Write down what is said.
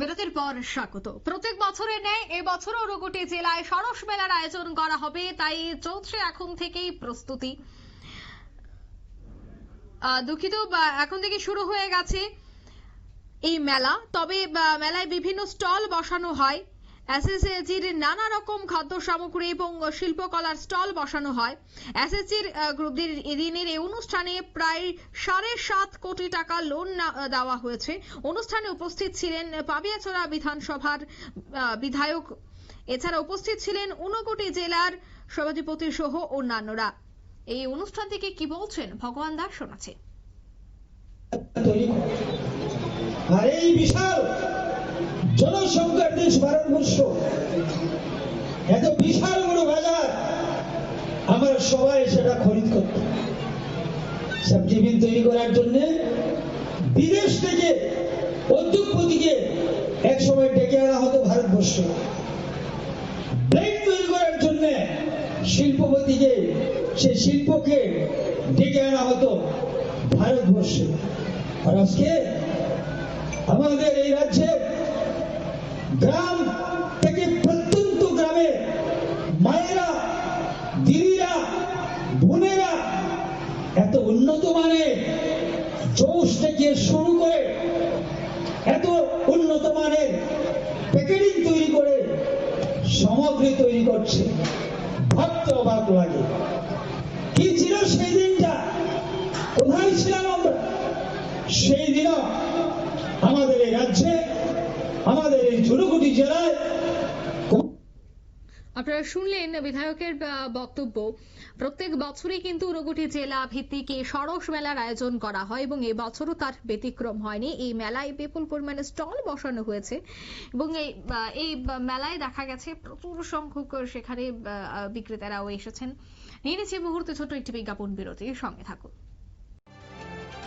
বিরতির পর স্বাগত। প্রত্যেক বছরে ন্যায় এবছরও রুগুটি জেলায় সরস মেলার আয়োজন করা হবে, তাই চলছে এখন থেকেই প্রস্তুতি। দুঃখিত এখন থেকে শুরু হয়ে গেছে এই মেলা। তবে মেলায় বিভিন্ন স্টল বসানো হয়। এসএসজির নানা রকম খাদ্য সামগ্রী এবং শিল্পকলার স্টল বসানো হয়। এসএসজির গ্রুপদের এদিনের এই অনুষ্ঠানে প্রায় সাড়ে সাত কোটি টাকা লোন দেওয়া হয়েছে। অনুষ্ঠানে উপস্থিত ছিলেন পাবিয়াচড়া বিধানসভার বিধায়ক। এছাড়া উপস্থিত ছিলেন ঊনকোটি জেলার সভাধিপতি সহ অন্যান্যরা। এই অনুষ্ঠান থেকে কি বলছেন? ভগবান দাস শোনাচ্ছে। এত বিশাল বড় বাজার। আমরা সবাই সেটা খরিদ করত সব টিফিন তৈরি করার জন্য বিদেশ থেকে উদ্যোগপতিকে এক সময় ডেকে আনা হতো ভারতবর্ষ। তৈরি করার জন্য শিল্পপতিকে সে শিল্পকে ডেকে আনা হতো ভারতবর্ষে। আর আজকে আমাদের এই রাজ্যে গ্রাম থেকে প্রত্যন্ত গ্রামে মায়েরা দিদিরা বোনেরা এত উন্নত মানের জৌস থেকে শুরু করে এত উন্নত মানের প্যাকেটিং তৈরি করে সামগ্রী তৈরি করছে। ভাবতে অবাক লাগে কি ছিল সেই দিনটা? কোথায় ছিলাম আমরা? সেই দিনও আমাদের এই রাজ্যে, আমাদের এই ঝুড়ুকুটি জেলায় আপনারা শুনলেন বিধায়কের বক্তব্য। প্রত্যেক বছরই কিন্তু ঊনকোটি জেলা ভিত্তিক সরস মেলার আয়োজন করা হয় এবং এবছরও তার ব্যতিক্রম হয়নি। এই মেলায় বিপুল পরিমাণে স্টল বসানো হয়েছে এবং এই এই মেলায় দেখা গেছে প্রচুর সংখ্যক সেখানে বিক্রেতারাও এসেছেন। নিয়ে নিচ্ছে মুহূর্তে ছোট একটি বিজ্ঞাপন বিরতির সঙ্গে থাকুন।